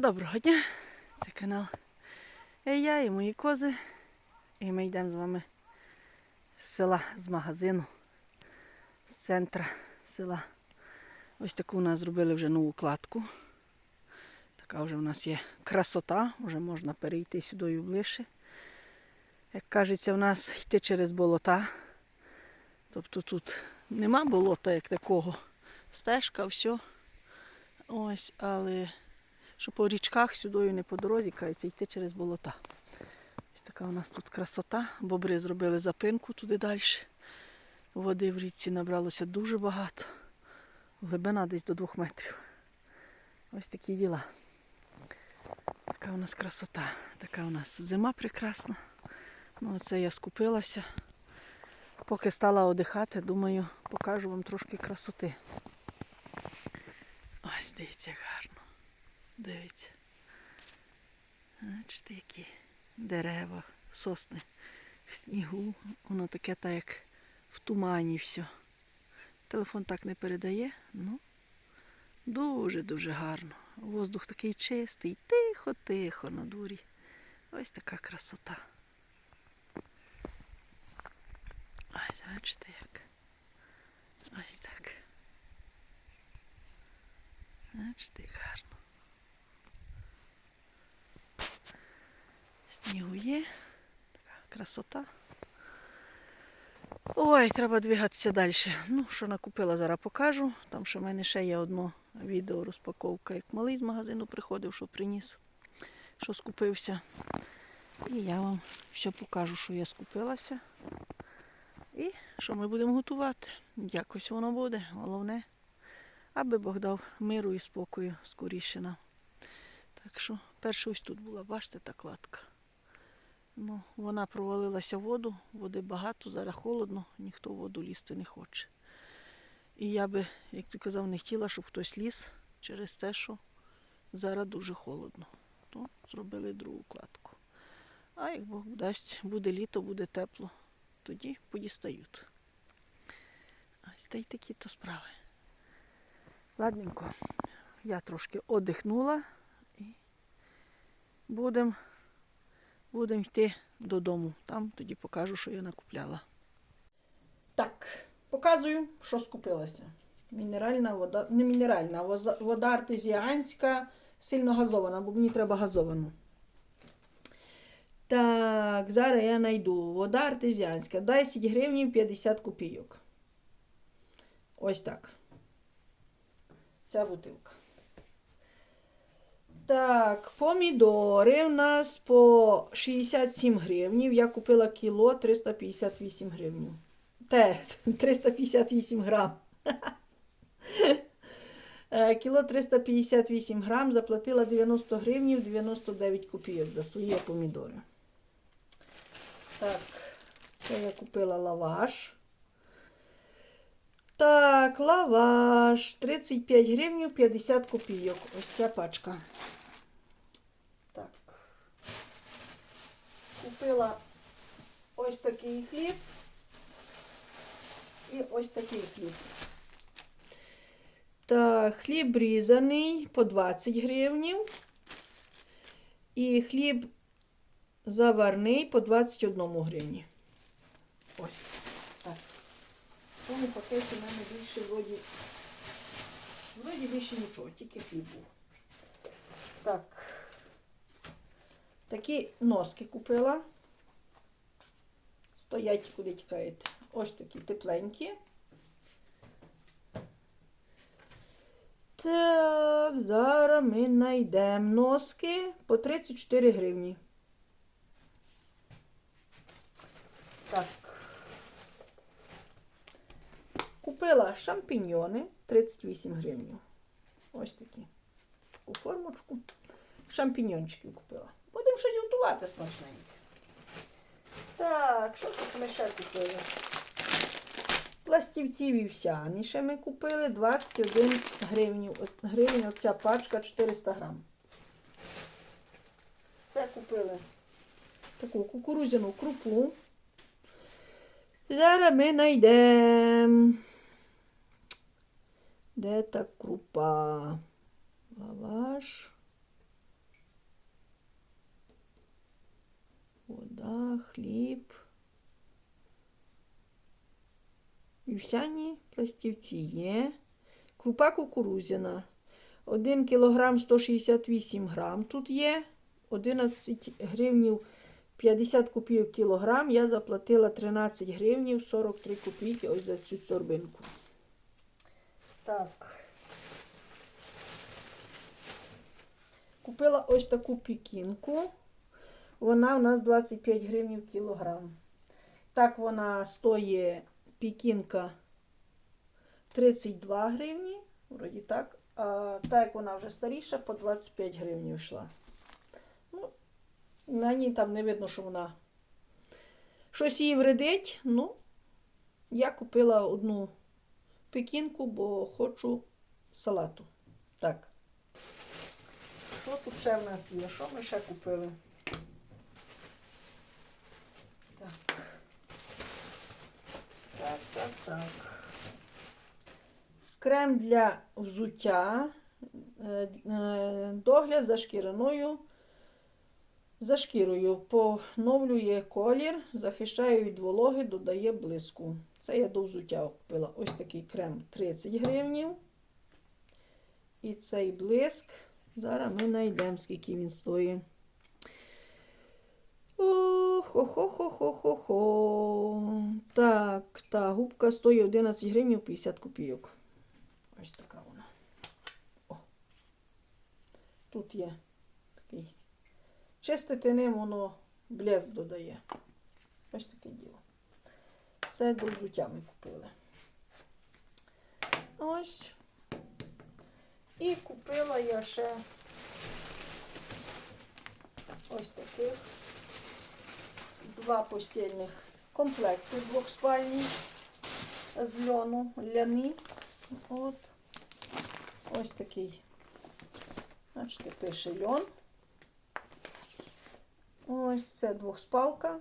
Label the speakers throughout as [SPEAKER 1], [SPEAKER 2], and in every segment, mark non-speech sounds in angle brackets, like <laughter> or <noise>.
[SPEAKER 1] Доброго дня! Це канал і я і мої кози. І ми йдемо з вами з села, з магазину, з центра села. Ось таку у нас зробили вже нову кладку. Така вже у нас є красота, вже можна перейти сюди ближче. Як кажеться, у нас йти через болота. Тобто тут нема болота як такого. Стежка, все. Ось, але що по річках сюди не по дорозі, кається йти через болота. Ось така у нас тут красота. Бобри зробили запинку туди далі. Води в річці набралося дуже багато. Глибина десь до двох метрів. Ось такі діла. Така у нас красота. Така у нас зима прекрасна. Ну, оце я скупилася. Поки стала одихати, думаю, покажу вам трошки красоти. Ось дивіться, гарно. Дивіться. Бачите, які дерева, сосни в снігу. Воно таке так, як в тумані все. Телефон так не передає, ну дуже-дуже гарно. Воздух такий чистий, тихо-тихо на дворі. Ось така красота. Ось, бачите як. Ось так. Бачите, як гарно. Снігу. Така красота. Ой, треба двигатися далі. Ну, що накупила, зараз покажу. Там ще в мене ще є одно відео розпаковка, як малий з магазину приходив, що приніс, що скупився. І я вам все покажу, що я скупилася. І що ми будемо готувати. Якось воно буде. Головне, аби Бог дав миру і спокою скоріше нам. Так що перше ось тут була, бачите, та кладка. Ну, вона провалилася в воду, води багато, зараз холодно, ніхто в воду лізти не хоче. І я би, як ти казав, не хотіла, щоб хтось ліз через те, що зараз дуже холодно. То зробили другу кладку. А як Бог дасть, буде літо, буде тепло, тоді подістають. Та й такі то справи. Ладненько, я трошки одихнула і будемо будем йти додому. Там тоді покажу, що я накупляла. Так, показую, що скупилася. Мінеральна вода, не мінеральна, вода артезіанська, сильно газована, бо мені треба газовану. Так, зараз я знайду. Вода артезіанська. 10 гривень 50 копійок. Ось так. Ця бутилка. Так, помідори у нас по 67 гривнів. Я купила кіло 358 гривень. Те, <laughs> 358 грам. <laughs> Е, Кіло 358 грам, заплатила 90 гривнів 99 копійок за свої помідори. Так, це я купила лаваш. Так, лаваш. 35 гривень 50 копійок. Ось ця пачка. Так. Купила ось такий хліб. І ось такий хліб. Так, хліб різаний по 20 гривнів. І хліб заварний по 21 гривні. Ось. Так. В цьому пакеті в мене більше вроді. Вроді більше нічого, тільки хліб був. Так. Такі носки купила. Стоять, куди тікаєте. Ось такі тепленькі. Так, зараз ми знайдемо носки по 34 гривні. Так. Купила шампіньйони 38 гривень. Ось такі. Таку формочку. Шампіньончиків купила. Будемо щось готувати смачненьке. Так, що тут ми ще купили? Пластівці вівсяні ще ми купили 21 гривень. Гривень оця пачка 400 грам. Це купили таку кукурудзяну крупу. Зараз ми знайдемо. Де та крупа? Лаваш. Так, хліб. Вівсяні пластівці є. Крупа кукурузяна. 1 кг 168 грам тут є. 11 гривнів 50 копійок кілограм. Я заплатила 13 гривнів 43 копійки ось за цю торбинку. Так. Купила ось таку пікінку. Вона у нас 25 гривнів кілограм. Так вона стоїть пікінка 32 гривні. Вроді так. А так як вона вже старіша, по 25 гривень йшла. Ну, на ній там не видно, що вона щось їй вредить. Ну, я купила одну пекінку, бо хочу салату. Так. Що тут ще в нас є? Що ми ще купили? Так. Так, так. Крем для взуття. е, е, Догляд за шкіряною. За шкірою поновлює колір, захищає від вологи, додає блиску. Це я до взуття купила. Ось такий крем 30 гривнів. І цей блиск. Зараз ми знайдемо, скільки він стоїть. Хо-хо-хо-хо-хо-хо. Так, та губка стоїть 11 гривень 50 копійок. Ось така вона. О. Тут є такий. Чистити ним воно блеск додає. Ось таке діло. Це до взуття ми купили. Ось. І купила я ще ось таких два постільних комплекти двохспальні з льону ляні. От. Ось такий. Бачите, пише льон. Ось це двохспалка.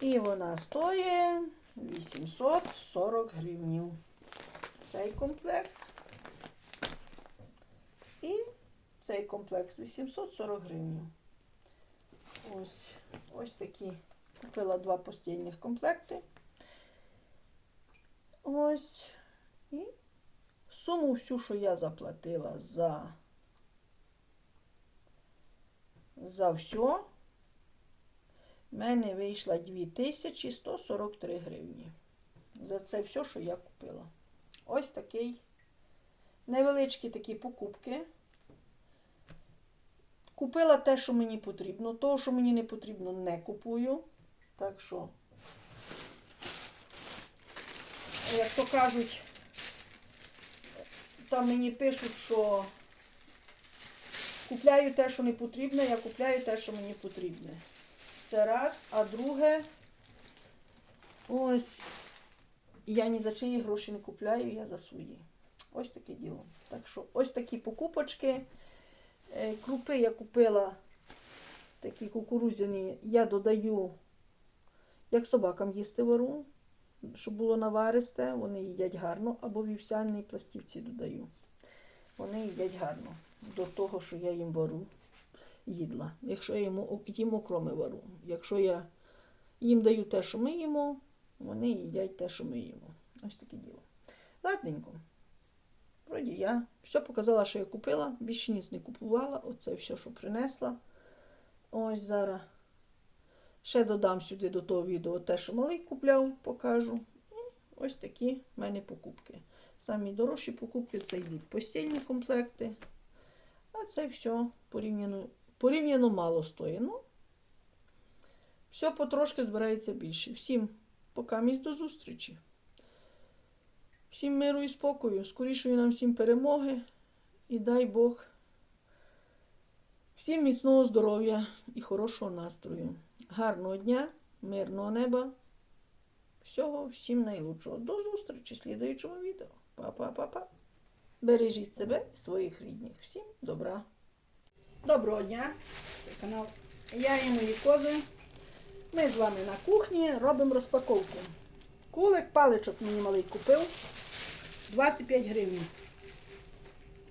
[SPEAKER 1] І вона стоїть 840 гривнів. Цей комплект. І цей комплект 840 гривень. Ось, ось такі. Купила два постільних комплекти. Ось. І суму всю, що я заплатила за, за все, в мене вийшла 2143 гривні. За це все, що я купила. Ось такий невеличкі такі покупки. Купила те, що мені потрібно. Того, що мені не потрібно, не купую. Так що, як то кажуть, там мені пишуть, що купляю те, що не потрібно, я купляю те, що мені потрібне. Це раз. А друге, ось я ні за чиї гроші не купляю, я за свої. Ось таке діло. Так що ось такі покупочки. Е, Крупи я купила такі кукурудзяні, я додаю, як собакам їсти вару, щоб було наваристе, вони їдять гарно, або вівсяні пластівці додаю. Вони їдять гарно до того, що я їм вару їдла. Якщо я їм, їм окроми вару. Якщо я їм даю те, що ми їмо, вони їдять те, що ми їмо. Ось таке діло. Ладненько. Вроді я все показала, що я купила, більше ніц не купувала. Оце все, що принесла. Ось зараз. Ще додам сюди до того відео те, що малий купляв, покажу. І ось такі в мене покупки. Самі дорожчі покупки це йдуть постільні комплекти. А це все порівняно, порівняно мало стоїть. Ну, все потрошки збирається більше. Всім пока місць до зустрічі. Всім миру і спокою, скорішої нам всім перемоги і дай Бог всім міцного здоров'я і хорошого настрою. Гарного дня, мирного неба. Всього всім найлучшого. До зустрічі в слідуючому відео. Па-па-па-па. Бережіть себе і своїх рідних. Всім добра. Доброго дня! Це канал Я і мої кози. Ми з вами на кухні робимо розпаковку. Кулик, паличок мені малий купив. 25 гривень.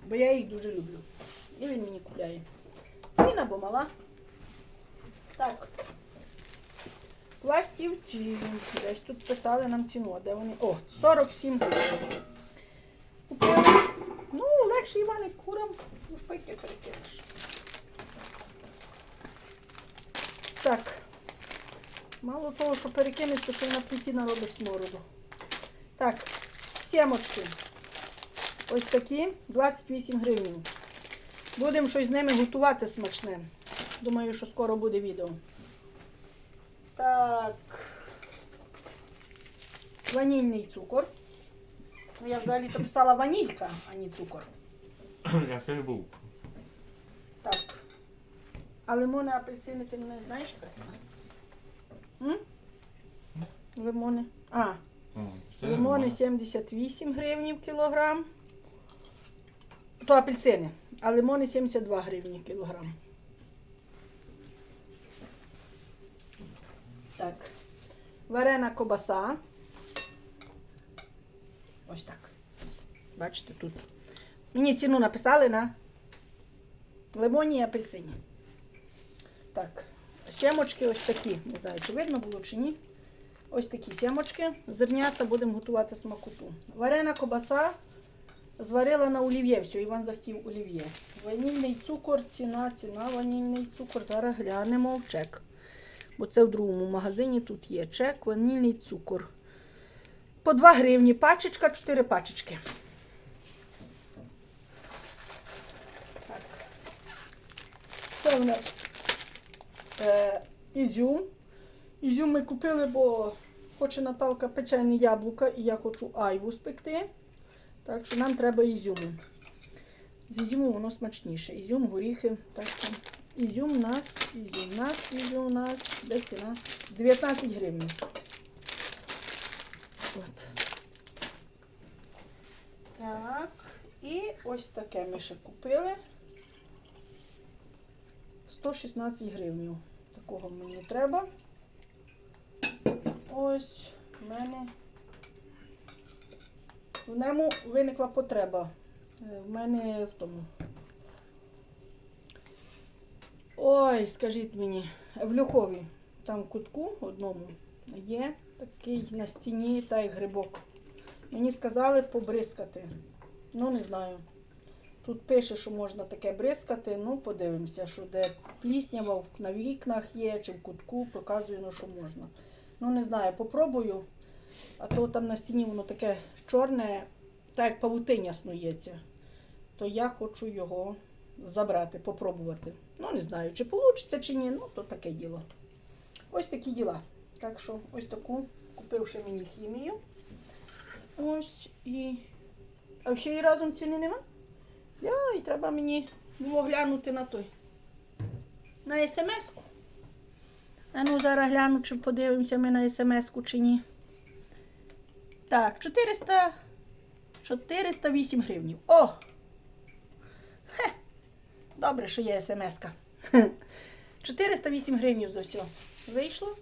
[SPEAKER 1] Бо я їх дуже люблю. І він мені купляє. Він або мала. Так. Пластівці. Десь тут писали нам ціну, де вони. О, 47 гривень. Купили. Ну, легше Іваник курам, ну шпайки перекинеш. Так. Мало того, що перекинеш, то ще на плиті наробиш смороду. Так, сімочки. Ось такі 28 гривень. Будемо щось з ними готувати смачне. Думаю, що скоро буде відео. Так. Ванільний цукор. Ну, я взагалі то писала ванілька, а не цукор. <clears throat>
[SPEAKER 2] Я ще не був.
[SPEAKER 1] Так. А лимони, апельсини ти не знаєш, ціна? М? Лимони. А,
[SPEAKER 2] це
[SPEAKER 1] лимони
[SPEAKER 2] нормально.
[SPEAKER 1] 78 гривень в кілограм. То апельсини. А лимони 72 гривні в кілограм. Так. Варена кобаса. Ось так. Бачите тут. Мені ціну написали на лимоні і апельсині. Так. Сімочки ось такі. Не знаю, чи видно було, чи ні. Ось такі сімочки. Зернята будемо готувати смакоту. Варена кобаса зварила на олів'є. Все, Іван захотів олів'є. Ванільний цукор, ціна, ціна, ванільний цукор. Зараз глянемо в чек. Бо це в другому магазині тут є чек, ванільний цукор. По 2 гривні пачечка, 4 пачечки. Так. Це в нас е, ізюм. Ізюм ми купили, бо хоче Наталка печені яблука і я хочу айву спекти. Так що нам треба ізюму. З ізюму воно смачніше. Ізюм, горіхи. Так що ізюм у нас, ізюм у нас, ізюм у нас. Де ціна? 19 гривень. От. Так. І ось таке ми ще купили. 116 гривень. Такого мені треба. Ось в мене. В ньому виникла потреба. Е, В мене в тому. Ой, скажіть мені, в Люхові, там в кутку одному є такий на стіні та й грибок. Мені сказали побризкати. Ну, не знаю. Тут пише, що можна таке бризкати. Ну, подивимося, що де пліснява на вікнах є чи в кутку, показує, ну, що можна. Ну, не знаю, попробую. А то там на стіні воно таке чорне, так як павутиння снується. То я хочу його забрати, попробувати. Ну, не знаю, чи вийде, чи ні, ну то таке діло. Ось такі діла. Так що ось таку, купивши мені хімію. Ось і. А ще і разом ціни нема? Я, і треба мені було глянути на той. На смс-ку. А ну зараз гляну, чи подивимося ми на смс-ку чи ні. Так, 400, 408 гривнів. О! Хе! Добре, що є смс-ка. 408 гривнів за все. Вийшло.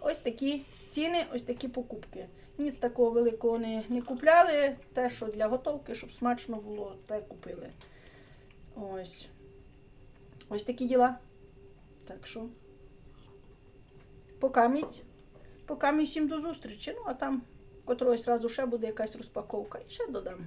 [SPEAKER 1] Ось такі ціни, ось такі покупки. Ніц такого великого не, не купляли. Те, що для готовки, щоб смачно було, те купили. Ось. Ось такі діла. Так що. Покамість. Покамість всім до зустрічі. Ну, а там котрогось разу ще буде якась розпаковка. І ще додам.